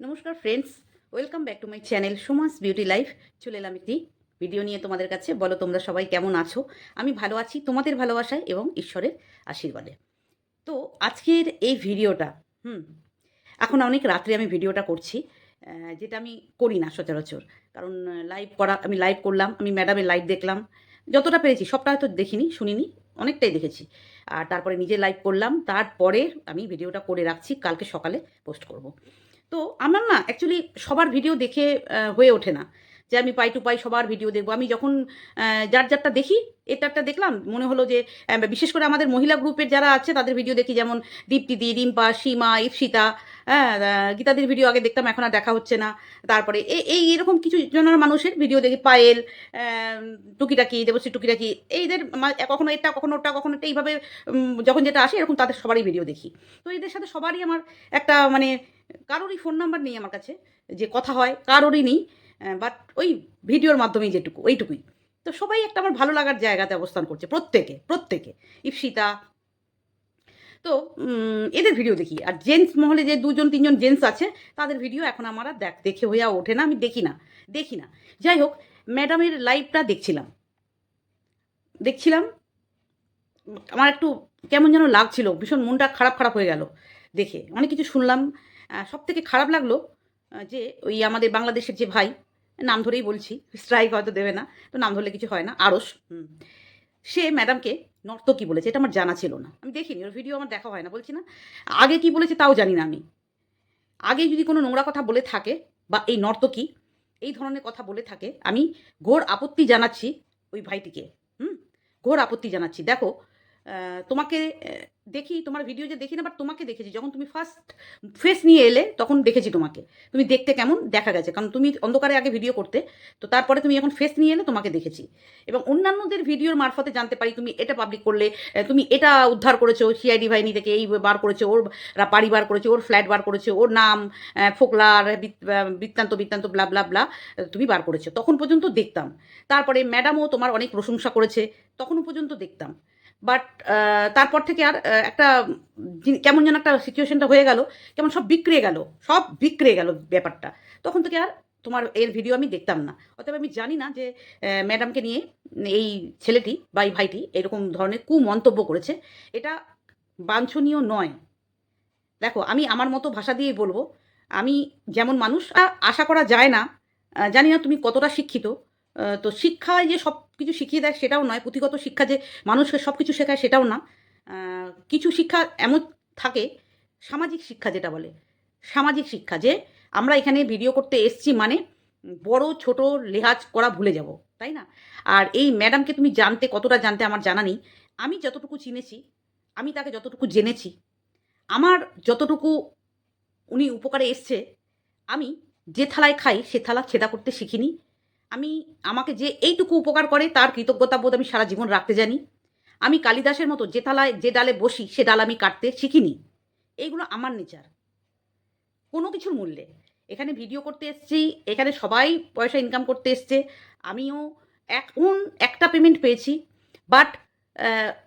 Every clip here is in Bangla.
নমস্কার friends welcome back to my channel Suma's beauty life চলে এলাম একটি ভিডিও নিয়ে তোমাদের কাছে। বলো তোমরা সবাই কেমন আছো? আমি ভালো আছি তোমাদের ভালোবাসায় এবং ঈশ্বরের আশীর্বাদে। তো আজকের এই ভিডিওটা হুম, এখন অনেক রাত্রে আমি ভিডিওটা করছি যেটা আমি করি না সচরাচর। কারণ লাইভ করা, আমি লাইভ করলাম, আমি ম্যাডামের লাইভ দেখলাম। যতটা পেরেছি, সবটা হয়তো দেখিনি, শুনিনি, অনেকটাই দেখেছি। আর তারপরে নিজে লাইভ করলাম, তারপরে আমি ভিডিওটা করে রাখছি, কালকে সকালে পোস্ট করব। তো আমার না অ্যাকচুয়ালি সবার ভিডিও দেখে হয়ে ওঠে না। যে আমি পাই টু পাই সবার ভিডিও দেখব। আমি যখন যার যারটা দেখি এটারটা দেখলাম, মনে হলো যে বিশেষ করে আমাদের মহিলা গ্রুপের যারা আছে, তাদের ভিডিও দেখি যেমন দীপ্তিদি রিম্পা, সীমা ইপসিতা হ্যাঁ গীতাদির ভিডিও আগে দেখতাম, এখন আর দেখা হচ্ছে না। তারপরে এই এরকম কিছু জনের মানুষের ভিডিও দেখি, পায়েল টুকিটাকি, দেবশ্রী টুকিটাকি, এইদের কখনো এটা, কখনো ওটা, কখনো এটা, এইভাবে যখন যেটা আসে, এরকম তাদের সবারই ভিডিও দেখি। তো এদের সাথে সবারই আমার একটা মানে কারোরই ফোন নাম্বার নেই আমার কাছে, যে কথা হয়, কারোরই নেই বাট ওই ভিডিওর মাধ্যমেই যেটুকু, ওইটুকুই। তো সবাই একটা আমার ভালো লাগার জায়গাতে অবস্থান করছে, প্রত্যেকে প্রত্যেকে। ইপসিতা তো এদের ভিডিও দেখি। আর জেন্টস মহলে যে দুজন, তিনজন জেন্টস আছে, তাদের ভিডিও এখন আমার আর দেখ, দেখে হইয়া ওঠে না, আমি দেখি না দেখি না। যাই হোক ম্যাডামের লাইভটা দেখছিলাম। দেখছিলাম? আমার একটু কেমন যেন লাগছিল, ভীষণ মনটা খারাপ খারাপ হয়ে গেল দেখে। অনেক কিছু শুনলাম সব থেকে খারাপ লাগল যে ওই আমাদের বাংলাদেশের যে ভাই, নাম ধরেই বলছি স্ট্রাইক হয়তো দেবে না, তো নাম ধরলে কিছু হয় না আড়স সে ম্যাডামকে নর্তকী বলেছে, এটা আমার জানা ছিল না। আমি দেখিনি, ওর ভিডিও আমার দেখা হয় না, বলছি না, আগে কি বলেছে তাও জানি না আমি। আগে যদি কোনো নোংরা কথা বলে থাকে, বা এই নর্তকী, এই ধরনের কথা বলে থাকে, আমি ঘোর আপত্তি জানাচ্ছি ওই ভাইটিকে, হুম? ঘোর আপত্তি জানাচ্ছি। দেখো তোমাকে দেখি, তোমার ভিডিও যে দেখি না বাট তোমাকে দেখেছি। যখন তুমি ফার্স্ট ফেস নিয়ে এলে, তখন দেখেছি তোমাকে। তুমি দেখতে কেমন? দেখা গেছে। কারণ তুমি অন্ধকারে আগে ভিডিও করতে, তো তারপরে তুমি এখন ফেস নিয়ে এলে, তোমাকে দেখেছি। এবং অন্যান্যদের ভিডিওর মারফতে জানতে পারি, তুমি এটা পাবলিক করলে তুমি এটা উদ্ধার করেছ সিআইডি বাহিনী থেকে এই বার করেছ, ওর বাড়ি বার করেছ, ওর ফ্ল্যাট বার করেছ, ওর নাম ফোকলার বৃত্তান্ত বৃত্তান্ত ব্লা ব্লা ব্লা তুমি বার করেছ। তখন পর্যন্ত দেখতাম। তারপরে ম্যাডামও তোমার অনেক প্রশংসা করেছে। তখনও পর্যন্ত দেখতাম। বাট তারপর থেকে আর একটা কেমন যেন একটা সিচুয়েশনটা হয়ে গেল, কেমন সব বিক্রিয়ে গেল, সব বিক্রিয়ে গেল ব্যাপারটা। তখন থেকে আর তোমার এর ভিডিও আমি দেখতাম না। অতএব আমি জানি না যে ম্যাডামকে নিয়ে এই ছেলেটি বা এই ভাইটি এরকম ধরনের কুমন্তব্য করেছে। এটা বাঞ্ছনীয় নয়। দেখো, আমি আমার মতো ভাষা দিয়েই বলব, আমি যেমন মানুষ আশা করা যায় না জানি না তুমি কতটা শিক্ষিত তো শিক্ষায় যে সব কিছু শিখিয়ে দেয় সেটাও নয়। পুঁথিগত শিক্ষা যে মানুষকে সব কিছু শেখায় সেটাও না। কিছু শিক্ষা এমন থাকে, সামাজিক শিক্ষা যেটা বলে। সামাজিক শিক্ষা যে আমরা এখানে ভিডিও করতে এসছি মানে বড়, ছোট লেহাজ করা ভুলে যাব, তাই না? আর এই ম্যাডামকে তুমি জানতে, কতটা জানতে আমার জানা নেই। আমি যতটুকু চিনেছি, আমি তাকে যতটুকু জেনেছি, আমার যতটুকু উনি উপকারে এসছে, আমি যে থালায় খাই সে থালা ছেদা করতে শিখিনি। আমি আমাকে যে এইটুকু উপকার করে, তার কৃতজ্ঞতা বোধ আমি সারা জীবন রাখতে জানি। আমি কালিদাসের মতো যে থালায়, যে ডালে বসি, সে ডাল আমি কাটতে শিখিনি। এইগুলো আমার নেচার। কোনো কিছুর মূল্যে। এখানে ভিডিও করতে এসেছি, এখানে সবাই পয়সা ইনকাম করতে এসছে। আমিও এখন একটা পেমেন্ট পেয়েছি। বাট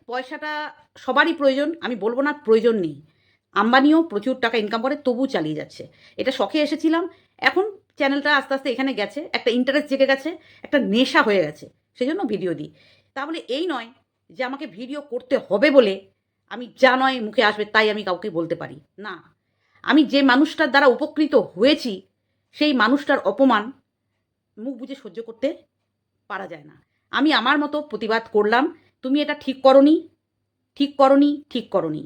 পয়সাটা সবারই প্রয়োজন, আমি বলব না প্রয়োজন নেই। আম্বানিও প্রচুর টাকা ইনকাম করে তবু চালিয়ে যাচ্ছে। এটা শখে এসেছিলাম। এখন চ্যানেলটা আস্তে আস্তে এখানে গেছে, একটা ইন্টারেস্ট জেগে গেছে, একটা নেশা হয়ে গেছে সেই জন্য ভিডিও দিই। তাহলে এই নয় যে আমাকে ভিডিও করতে হবে বলে আমি যা নয় মুখে আসবে তাই আমি কাউকে বলতে পারি। না, আমি যে মানুষটার দ্বারা উপকৃত হয়েছি, সেই মানুষটার অপমান মুখ বুঝে সহ্য করতে পারা যায় না। আমি আমার মতো প্রতিবাদ করলাম, তুমি এটা ঠিক করনি ঠিক করনি ঠিক করনি।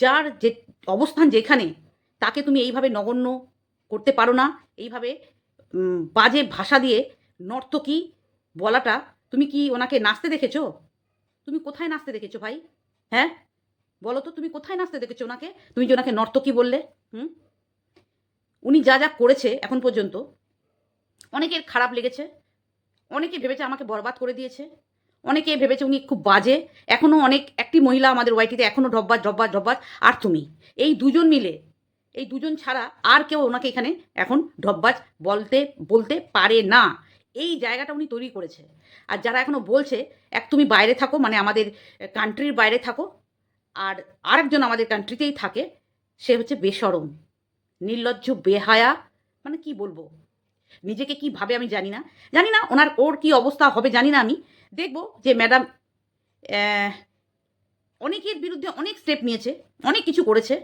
যার যে অবস্থান যেখানে, তাকে তুমি এইভাবে নগণ্য করতে পারো না। এইভাবে বাজে ভাষা দিয়ে নর্তকী বলাটা, তুমি কি ওনাকে নাচতে দেখেছ? তুমি কোথায় নাচতে দেখেছ ভাই? হ্যাঁ? বলো তো, তুমি কোথায় নাচতে দেখেছ ওনাকে? তুমি যে ওনাকে নর্তকী বললে, হুম? উনি যা যা করেছে এখন পর্যন্ত, অনেকের খারাপ লেগেছে, অনেকে ভেবেছে আমাকে বরবাদ করে দিয়েছে, অনেকে ভেবেছে উনি খুব বাজে। এখনও অনেক, একটি মহিলা আমাদের ওয়াইটিতে এখনও ডব্বাজ ডব্বাজ ডব্বাজ আর তুমি? এই দুজন মিলে এই দুজন ছাড়া আর কেউ ওনাকে এখানে এখন ডব্বাজ বলতে বলতে পারে না। এই জায়গাটা উনি তৈরি করেছে। আর যারা এখনও বলছে, এক তুমি বাইরে থাকো মানে আমাদের কান্ট্রির বাইরে থাকো, আর আরেকজন আমাদের কান্ট্রিতেই থাকে, সে হচ্ছে বেসরম। নির্লজ্জ, বেহায়া মানে কি বলব? নিজেকে কি ভাবে আমি জানি না। জানি না ওনার ওর কি অবস্থা হবে, জানি না আমি। দেখব যে ম্যাডাম অনেকের বিরুদ্ধে অনেক স্টেপ নিয়েছে, অনেক কিছু করেছে।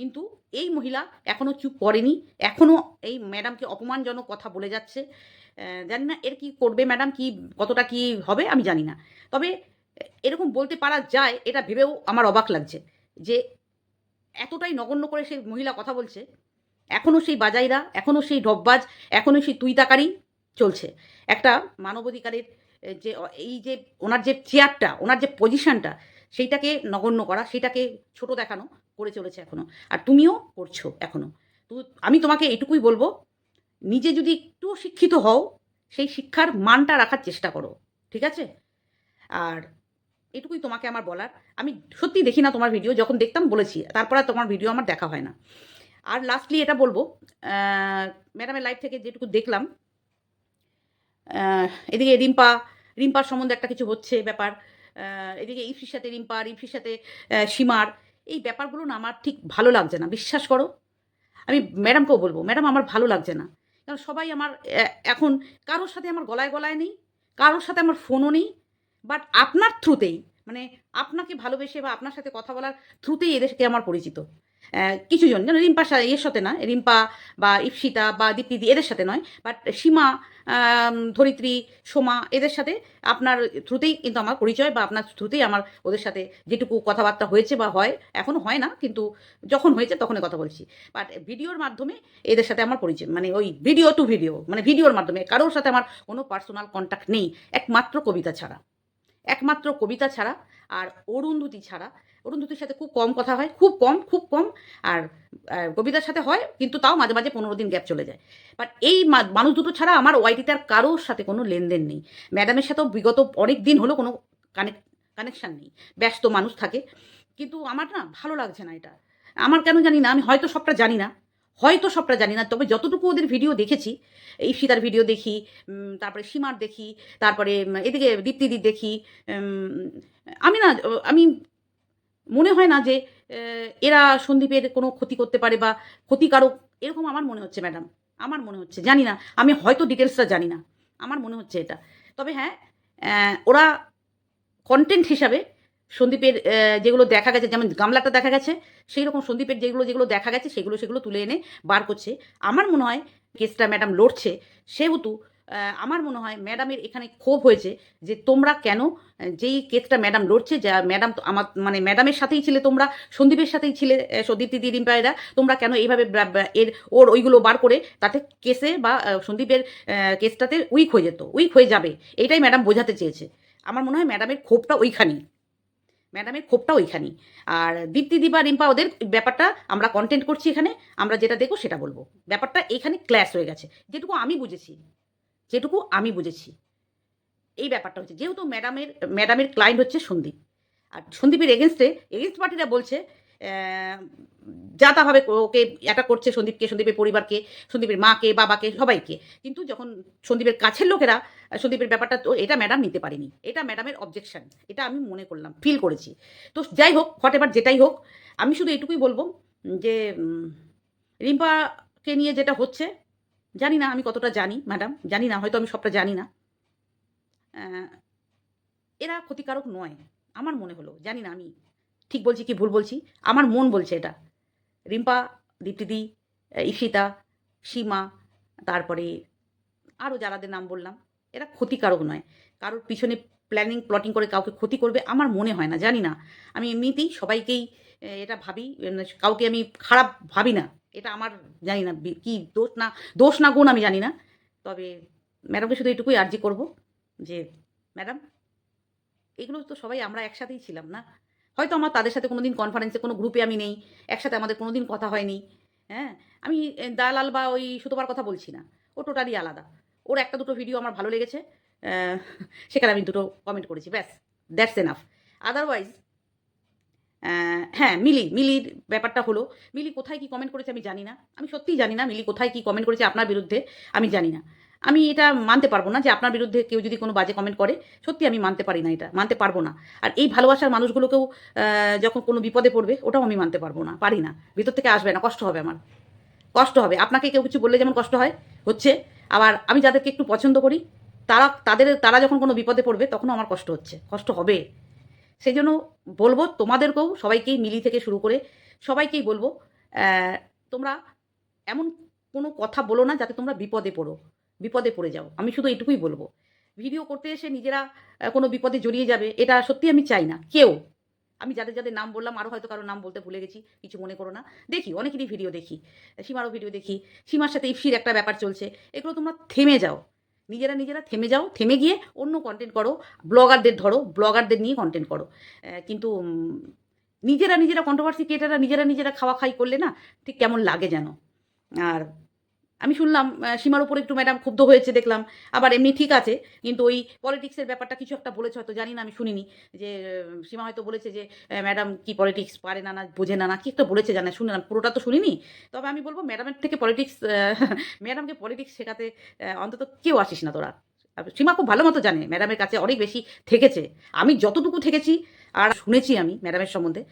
কিন্তু এই মহিলা এখনও চুপ করেনি এখনও এই ম্যাডামকে অপমানজনক কথা বলে যাচ্ছে। জানি না এর কি করবে ম্যাডাম, কি, কতটা কি হবে আমি জানি না। তবে এরকম বলতে পারা যায়, এটা ভেবেও আমার অবাক লাগছে যে এতটাই নগণ্য করে সেই মহিলা কথা বলছে। এখনও সেই বাজাইরা এখনও সেই ডববাজ এখনও সেই তুই তাকারি চলছে। একটা মানবাধিকারের যে এই যে, ওনার যে চেয়ারটা ওনার যে পজিশনটা সেইটাকে নগণ্য করা, সেইটাকে ছোট দেখানো করে চলেছে এখনও আর তুমিও করছ এখনও তো আমি তোমাকে এটুকুই বলব, নিজে যদি একটু শিক্ষিত হও, সেই শিক্ষার মানটা রাখার চেষ্টা করো, ঠিক আছে? আর এটুকুই তোমাকে আমার বলার। আমি সত্যি দেখি না তোমার ভিডিও, যখন দেখতাম বলেছি, তারপর আর তোমার ভিডিও আমার দেখা হয় না। আর লাস্টলি এটা বলব ম্যাডামের লাইফ থেকে যেটুকু দেখলাম এদিকে রিম্পা, রিম্পার সম্বন্ধে একটা কিছু হচ্ছে ব্যাপার। এদিকে ইফির সাথে রিম্পা রিম্পির সাথে সীমার। এই ব্যাপারগুলো না আমার ঠিক ভালো লাগছে না, বিশ্বাস করো। আমি ম্যাডামকেও বলব, ম্যাডাম আমার ভালো লাগছে না। কারণ সবাই আমার এখন কারোর সাথে আমার গলায় গলায় নেই, কারোর সাথে আমার ফোনও নেই বাট আপনার থ্রুতেই মানে আপনাকে ভালোবেসে বা আপনার সাথে কথা বলার থ্রুতেই এদেরকে আমার পরিচিত। আহ, কিছু জন। যেন রিম্পা সা- এর সাথে না রিম্পা বা ইপসিতা বা দীপ্তিদি এদের সাথে নয় বাট সীমা ধরিত্রী সোমা এদের সাথে আপনার থ্রুতেই কিন্তু আমার পরিচয় বা আপনার থ্রুতেই আমার ওদের সাথে যেটুকু কথাবার্তা হয়েছে বা হয় এখনও হয় না কিন্তু যখন হয়েছে তখনই কথা বলছি। বাট ভিডিওর মাধ্যমে এদের সাথে আমার পরিচয় মানে ওই ভিডিও টু ভিডিও মানে ভিডিওর মাধ্যমে কারোর সাথে আমার কোনো পার্সোনাল কন্ট্যাক্ট নেই একমাত্র কবিতা ছাড়া। একমাত্র কবিতা ছাড়া আর অরুন্ধতি ছাড়া অরুন্ধতির সাথে খুব কম কথা হয়, খুব কম খুব কম, আর কবিতার সাথে হয়, কিন্তু তাও মাঝে মাঝে পনেরো দিন গ্যাপ চলে যায়। বাট এই মানুষ দুটো ছাড়া আমার ওয়াইটিতে আর কারোর সাথে কোনো লেনদেন নেই। ম্যাডামের সাথেও বিগত অনেক দিন হলো কোনো কানেক্ট কানেকশান নেই। ব্যস্ত মানুষ থাকে। কিন্তু আমার না ভালো লাগছে না এটা। আমার কেন জানি না, আমি হয়তো সবটা জানি না। হয়তো সবটা জানি না, তবে যতটুকু ওদের ভিডিও দেখেছি, এই সীতার ভিডিও দেখি তারপরে সীমার দেখি, তারপরে এদিকে দীপ্তিদির দেখি আমি না, আমি মনে হয় না যে এরা সন্দীপের কোনো ক্ষতি করতে পারে বা ক্ষতিকারক, এরকম আমার মনে হচ্ছে, ম্যাডাম। আমার মনে হচ্ছে। জানি না। আমি হয়তো ডিটেলসটা জানি না। আমার মনে হচ্ছে এটা। তবে হ্যাঁ ওরা কন্টেন্ট হিসাবে সন্দীপের যেগুলো দেখা গেছে, যেমন গামলাটা দেখা গেছে, সেই রকম সন্দীপের যেগুলো যেগুলো দেখা গেছে, সেগুলো সেগুলো তুলে এনে বার করছে। আমার মনে হয়, কেসটা ম্যাডাম লড়ছে। সেহেতু আমার মনে হয় ম্যাডামের এখানে ক্ষোভ হয়েছে যে তোমরা কেন, যেই কেসটা ম্যাডাম লড়ছে, যা ম্যাডাম তো আমার মানে ম্যাডামের সাথেই ছিলে তোমরা, সন্দীপের সাথেই ছিলে সন্দীপ দিদি, রিম্পায়রা, তোমরা কেন এইভাবে এর, ওর ওইগুলো বার করে তাতে কেসে বা সন্দীপের কেসটাতে উইক হয়ে যেত উইক হয়ে যাবে এটাই ম্যাডাম বোঝাতে চেয়েছে। আমার মনে হয় ম্যাডামের ক্ষোভটা ওইখানেই ম্যাডামের ক্ষোভটা ওইখানেই। আর দীপ্তি দিবা রিম্পা, ওদের ব্যাপারটা আমরা কন্টেন্ট করছি এখানে, আমরা যেটা দেখব সেটা বলব। ব্যাপারটা এখানে ক্ল্যাশ হয়ে গেছে। যেটুকু আমি বুঝেছি যেটুকু আমি বুঝেছি। এই ব্যাপারটা হচ্ছে যেহেতু ম্যাডামের ম্যাডামের ক্লায়েন্ট হচ্ছে সন্দীপ। আর সন্দীপের এগেনস্টে এগেনস্ট পার্টিরা বলছে আহ, যা তাভাবে ওকে এটা করছে সন্দীপকে সন্দীপের পরিবারকে সন্দীপের মাকে বাবাকে সবাইকে। কিন্তু যখন সন্দীপের কাছের লোকেরা সন্দীপের ব্যাপারটা তো এটা ম্যাডাম নিতে পারেনি। এটা ম্যাডামের অবজেকশন এটা আমি মনে করলাম ফিল করেছি। তো যাই হোক হট এবার যেটাই হোক আমি শুধু এটুকুই বলব যে রিম্পাকে নিয়ে যেটা হচ্ছে জানি না আমি কতটা জানি ম্যাডাম জানি না, হয়তো আমি সবটা জানি না। এরা ক্ষতিকারক নয়, আমার মনে হলো, জানি না আমি ঠিক বলছি কি ভুল বলছি, আমার মন বলছে এটা। রিম্পা, দীপ্তিদি ঈশিতা, সীমা, তারপরে আরও যারাদের নাম বললাম, এরা ক্ষতিকারক নয়। কারোর পিছনে প্ল্যানিং প্লটিং করে কাউকে ক্ষতি করবে, আমার মনে হয় না, জানি না। আমি এমনিতেই সবাইকেই এটা ভাবি কাউকে আমি খারাপ ভাবি না। এটা আমার জানি না কি দোষ না দোষ না গুণ আমি জানি না। তবে ম্যাডামকে শুধু এটুকুই আর্জি করব যে, ম্যাডাম, এগুলো তো সবাই আমরা একসাথেই ছিলাম না। হয়তো আমার তাদের সাথে কোনো দিন কনফারেন্সে কোনো গ্রুপে আমি নেই, একসাথে আমাদের কোনো দিন কথা হয়নি। হ্যাঁ আমি দালাল বা ওই সুতোবার কথা বলছি না, ও টোটালি আলাদা। ওর একটা দুটো ভিডিও আমার ভালো লেগেছে সেখানে আমি দুটো কমেন্ট করেছি, ব্যাস দ্যাটস এনাফ আদারওয়াইজ হ্যাঁ মিলি, মিলির ব্যাপারটা হলো, মিলি কোথায় কি কমেন্ট করেছে আমি জানি না। আমি সত্যিই জানি না মিলি কোথায় কি কমেন্ট করেছে আপনার বিরুদ্ধে আমি জানি না। আমি এটা মানতে পারব না যে আপনার বিরুদ্ধে কেউ যদি কোনো বাজে কমেন্ট করে, সত্যি আমি মানতে পারি না এটা, মানতে পারব না। আর এই ভালোবাসার মানুষগুলোকেও যখন কোনো বিপদে পড়বে, ওটাও আমি মানতে পারব না, পারি না। ভিতর থেকে আসবে না, কষ্ট হবে আমার। কষ্ট হবে। আপনাকে কেউ কিছু বললে যেমন কষ্ট হয়, হচ্ছে। আবার আমি যাদেরকে একটু পছন্দ করি, তারা, তাদের, তারা যখন কোনো বিপদে পড়বে, তখনও আমার কষ্ট হচ্ছে। কষ্ট হবে। সেই জন্য বলব তোমাদেরকেও সবাইকেই মিলি থেকে শুরু করে সবাইকেই বলব তোমরা এমন কোনো কথা বলো না যাতে তোমরা বিপদে পড়ো, বিপদে পড়ে যাও। আমি শুধু এটুকুই বলব। ভিডিও করতে এসে নিজেরা কোনো বিপদে জড়িয়ে যাবে, এটা সত্যি আমি চাই না। কেউ, আমি যাদের যাদের নাম বললাম আরও হয়তো কারও নাম বলতে ভুলে গেছি, কিছু মনে করো না। দেখি, অনেকেরই ভিডিও দেখি, সীমারও ভিডিও দেখি, সীমার সাথে ইফসির একটা ব্যাপার চলছে, এগুলো তোমরা থেমে যাও। নিজেরা নিজেরা থেমে যাও, থেমে গিয়ে অন্য কন্টেন্ট করো ব্লগারদের ধরো ব্লগারদের নিয়ে কন্টেন্ট করো। কিন্তু নিজেরা নিজেরা কন্ট্রোভার্সি ক্রিয়েটাররা নিজেরা নিজেরা খাওয়া খাই করলে না ঠিক কেমন লাগে যেন। আর আমি শুনলাম সীমার উপর একটু ম্যাডাম ক্ষুব্ধ হয়েছে, দেখলাম। আবার এমনি ঠিক আছে, কিন্তু ওই পলিটিক্সের ব্যাপারটা কিছু একটা বলেছে, হয়তো জানি না, আমি শুনিনি। যে সীমা হয়তো বলেছে যে ম্যাডাম কি পলিটিক্স পারে না না বোঝে না না কি একটা বলেছে জানে, শুনলাম। পুরোটা তো শুনিনি। তবে আমি বলব ম্যাডামের থেকে পলিটিক্স ম্যাডামকে পলিটিক্স শেখাতে অন্তত কেউ আসিস না তোরা। সীমা খুব ভালো মতো জানে ম্যাডামের কাছে অনেক বেশি থেকেছে। আমি যতটুকু থেকেছি, আর শুনেছি আমি ম্যাডামের সম্বন্ধে,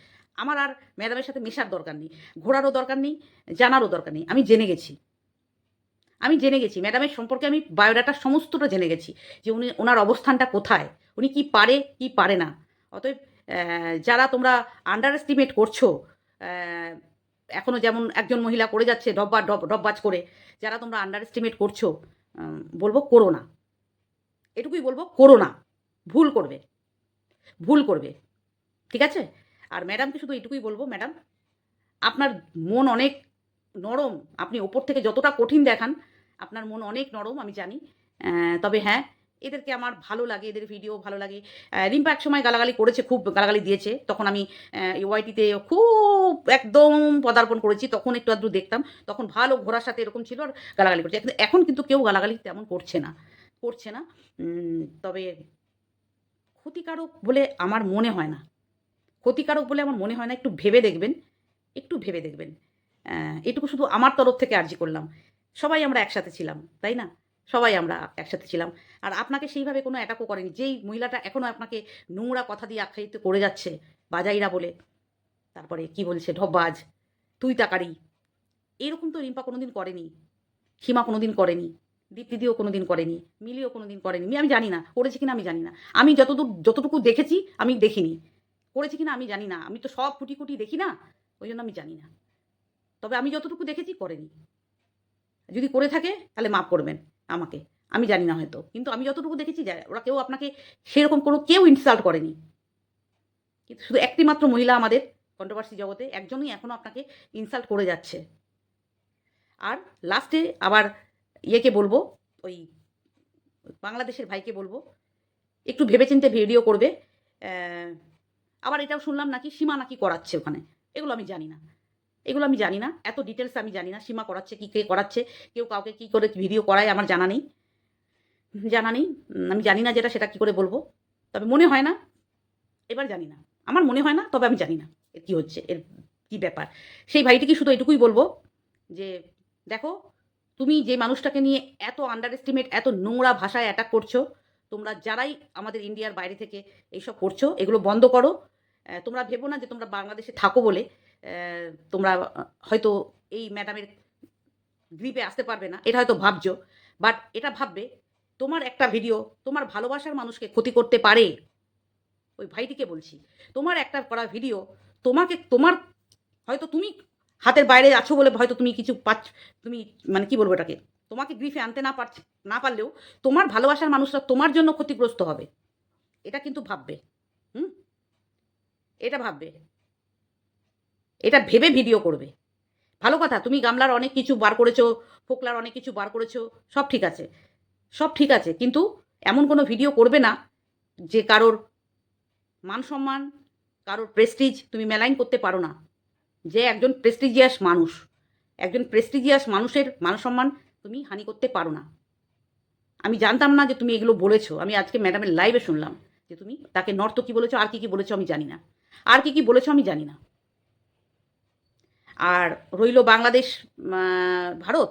আমার আর ম্যাডামের সাথে মেশার দরকার নেই। ঘোরারও দরকার নেই, জানারও দরকার নেই। আমি জেনে গেছি। আমি জেনে গেছি। ম্যাডামের সম্পর্কে আমি বায়োডাটা সমস্তটা জেনে গেছি যে উনি, ওনার অবস্থানটা কোথায়? উনি কি পারে কি পারে না? অতএব যারা তোমরা আন্ডার এস্টিমেট করছ এখনও যেমন একজন মহিলা করে যাচ্ছে ডব্বা ডব, ডববাজ করে, যারা তোমরা আন্ডার এস্টিমেট করছ বলব করো না। এটুকুই বলব করো না। ভুল করবে। ভুল করবে। ঠিক আছে? আর ম্যাডামকে শুধু এটুকুই বলব, ম্যাডাম, আপনার মন অনেক নরম। আপনি ওপর থেকে যতটা কঠিন দেখান আপনার মন অনেক নরম, আমি জানি। তবে হ্যাঁ এদেরকে আমার ভালো লাগে, এদের ভিডিও ভালো লাগে। রিম্পা এক সময় গালাগালি করেছে, খুব গালাগালি দিয়েছে। তখন আমি ওয়াইটিতে খুব একদম পদার্পণ করেছি। তখন একটু আধটু দেখতাম। তখন ভালো ঘোরার সাথে এরকম ছিল আর গালাগালি করছে। এখন কিন্তু কেউ গালাগালি তেমন করছে না। করছে না। তবে ক্ষতিকারক বলে আমার মনে হয় না। ক্ষতিকারক বলে আমার মনে হয় না। একটু ভেবে দেখবেন। একটু ভেবে দেখবেন। এটুকু শুধু আমার তরফ থেকে আর্জি করলাম। সবাই আমরা একসাথে ছিলাম, তাই না? সবাই আমরা একসাথে ছিলাম। আর আপনাকে সেইভাবে কোনো অ্যাটাকও করেনি। যেই মহিলাটা এখনও আপনাকে নোংরা কথা দিয়ে আখ্যায়িত করে যাচ্ছে, বাজাইরা বলে, তারপরে কি বলছে ঢব্বাজ তুই তাকারি। এরকম তো রিম্পা কোনোদিন করেনি সীমা কোনোদিন করেনি, দীপ্তিদিও কোনোদিন করেনি, মিলিও কোনোদিন করেনি। আমি জানি না, করেছে কিনা আমি জানি না। আমি যতদূর, যতটুকু দেখেছি, আমি দেখিনি। করেছে কিনা আমি জানি না। আমি তো সব কুটি কুটি দেখি না, ওই জন্য আমি জানি না। তবে আমি যতটুকু দেখেছি, করেনি। যদি করে থাকে, তাহলে মাফ করবেন আমাকে। আমি জানি না হয়তো। কিন্তু আমি যতটুকু দেখেছি ওরা কেউ আপনাকে সেরকম কোনো, কেউ ইনসাল্ট করেনি। কিন্তু শুধু একটি মাত্র মহিলা আমাদের কন্ট্রোভার্সি জগতে, একজনই এখনও আপনাকে ইনসাল্ট করে যাচ্ছে। আর লাস্টে আবার ইয়েকে বলব, ওই বাংলাদেশের ভাইকে বলব, একটু ভেবেচিন্তে ভিডিও করবে। আবার এটাও শুনলাম নাকি সীমা নাকি করাচ্ছে ওখানে। এগুলো আমি জানি না। এগুলো আমি জানি না। এত ডিটেলস আমি জানি না। সীমা করাচ্ছে, কি কে করাচ্ছে, কেউ কাউকে কি করে ভিডিও করায়, আমার জানা নেই। জানা নেই। আমি জানি না যেটা, সেটা কি করে বলব। তবে মনে হয় না। এবার জানি না। আমার মনে হয় না, তবে আমি জানি না এর কী হচ্ছে, এর কী ব্যাপার। সেই ভাইটিকে শুধু এটুকুই বলব যে, দেখো, তুমি যে মানুষটাকে নিয়ে এত আন্ডার এস্টিমেট এত নোংরা ভাষায় অ্যাটাক করছ, তোমরা যারাই আমাদের ইন্ডিয়ার বাইরে থেকে এইসব করছ, এগুলো বন্ধ করো। তোমরা ভেবো না যে তোমরা বাংলাদেশে থাকো বলে। তোমরা হয়তো এই ম্যাডামের গ্রিপে আসতে পারবে না, এটা হয়তো ভাবছ বাট এটা ভাববে, তোমার একটা ভিডিও তোমার ভালোবাসার মানুষকে ক্ষতি করতে পারে। ওই ভাইটিকে বলছি, তোমার একটা করা ভিডিও তোমাকে, তোমার, হয়তো তুমি হাতের বাইরে আছো বলে হয়তো তুমি কিছু পাচ্ছ, তুমি মানে কি বলব এটাকে, তোমাকে গ্রিফে আনতে না পারছে, না পারলেও তোমার ভালোবাসার মানুষরা তোমার জন্য ক্ষতিগ্রস্ত হবে। এটা কিন্তু ভাববে, হুম? এটা ভাববে। এটা ভেবে ভিডিও করবে। ভালো কথা, তুমি গামলার অনেক কিছু বার করেছ, ফোকলার অনেক কিছু বার করেছ, সব ঠিক আছে। সব ঠিক আছে, কিন্তু এমন কোনো ভিডিও করবে না যে কারোর মান সম্মান, কারোর প্রেস্টিজ তুমি মেলাইন করতে পারো না। যে একজন প্রেস্টিজিয়াস মানুষ, একজন প্রেস্টিজিয়াস মানুষের মান সম্মান তুমি হানি করতে পারো না। আমি জানতাম না যে তুমি এগুলো বলেছ, আমি আজকে ম্যাডামের লাইভে শুনলাম যে তুমি তাকে নর্তকী বলেছ, আর কী কী বলেছ আমি জানি না। আর কী কী বলেছ আমি জানি না। আর রইল বাংলাদেশ ভারত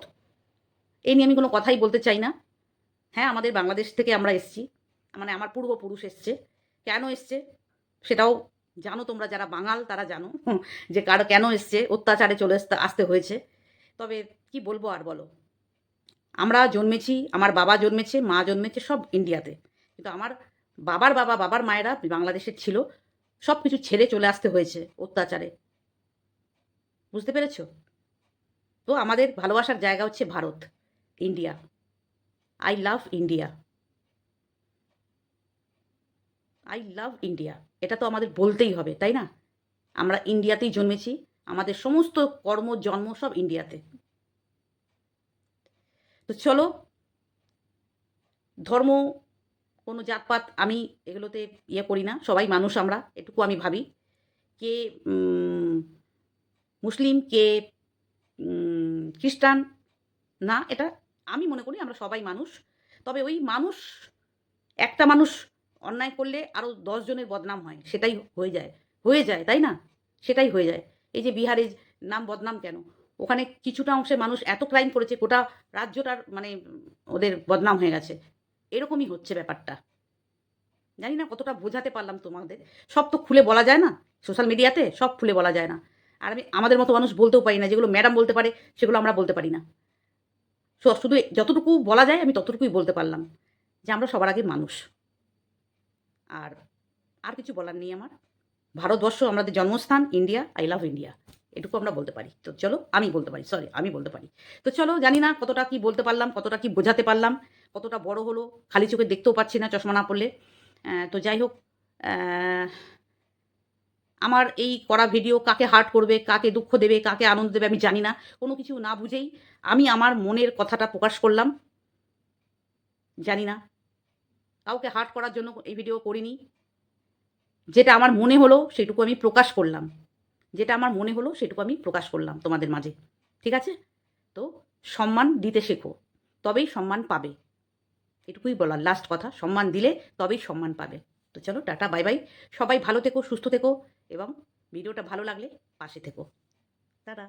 এই নিয়ে আমি কোনো কথাই বলতে চাই না। হ্যাঁ আমাদের বাংলাদেশ থেকে আমরা এসছি মানে আমার পূর্বপুরুষ এসছে। কেন এসছে? সেটাও জানো তোমরা, যারা বাঙাল তারা জানো যে কারও কেন এসছে, অত্যাচারে চলে আসতে আসতে হয়েছে। তবে কি বলব আর বলো? আমরা জন্মেছি, আমার বাবা জন্মেছে, মা জন্মেছে সব ইন্ডিয়াতে। কিন্তু আমার বাবার বাবা, বাবার মায়েরা বাংলাদেশের ছিল সব কিছু ছেড়ে চলে আসতে হয়েছে অত্যাচারে। বুঝতে পেরেছ? তো আমাদের ভালোবাসার জায়গা হচ্ছে Bharat, India. I love India I love India এটা তো আমাদের বলতেই হবে, তাই না? আমরা ইন্ডিয়াতেই জন্মেছি, আমাদের সমস্ত কর্ম, জন্ম সব ইন্ডিয়াতে। তো চলো, ধর্ম, কোনো জাতপাত আমি এগুলোতে ইয়ে করি না, সবাই মানুষ আমরা, এটুকু আমি ভাবি। কে মুসলিম কে খ্রিস্টান, না, এটা আমি মনে করি আমরা সবাই মানুষ। তবে ওই মানুষ, একটা মানুষ অন্যায় করলে আরও দশজনের বদনাম হয়, সেটাই হয়ে যায়। হয়ে যায়, তাই না? সেটাই হয়ে যায়। এই যে বিহারের নাম বদনাম কেন? ওখানে কিছুটা অংশে মানুষ এত ক্রাইম করেছে, গোটা রাজ্যটার মানে ওদের বদনাম হয়ে গেছে। এরকমই হচ্ছে ব্যাপারটা। জানি না কতটা বোঝাতে পারলাম তোমাদের। সব তো খুলে বলা যায় না। সোশ্যাল মিডিয়াতে সব খুলে বলা যায় না। আর আমি আমাদের মতো মানুষ বলতেও পারি না, যেগুলো ম্যাডাম বলতে পারে, সেগুলো আমরা বলতে পারি না। শুধু যতটুকু বলা যায়, আমি ততটুকুই বলতে পারলাম যে আমরা সবার আগে মানুষ। আর আর কিছু বলার নেই আমার। ভারতবর্ষ আমাদের জন্মস্থান ইন্ডিয়া আই লাভ ইন্ডিয়া এটুকু আমরা বলতে পারি। তো চলো, আমি বলতে পারি সরি আমি বলতে পারি। তো চলো, জানি না কতটা কি বলতে পারলাম, কতটা কি বোঝাতে পারলাম, কতটা বড় হলো, খালি চোখে দেখতেও পাচ্ছি না, চশমা না পড়লে। তো যাই হোক আমার এই করা ভিডিও কাকে হার্ট করবে, কাকে দুঃখ দেবে, কাকে আনন্দ দেবে আমি জানি না। কোনো কিছু না বুঝেই আমি আমার মনের কথাটা প্রকাশ করলাম। জানি না। কাউকে হার্ট করার জন্য এই ভিডিও করিনি। যেটা আমার মনে হলো সেটুকু আমি প্রকাশ করলাম। যেটা আমার মনে হলো সেটুকু আমি প্রকাশ করলাম তোমাদের মাঝে। ঠিক আছে? তো সম্মান দিতে শেখো, তবেই সম্মান পাবে। এটুকুই বলার লাস্ট কথা, সম্মান দিলে তবেই সম্মান পাবে। তো চলো, টাটা, বাই বাই। সবাই ভালো থেকো, সুস্থ থেকো, এবং ভিডিওটা ভালো লাগলে পাশে থেকো। টাটা।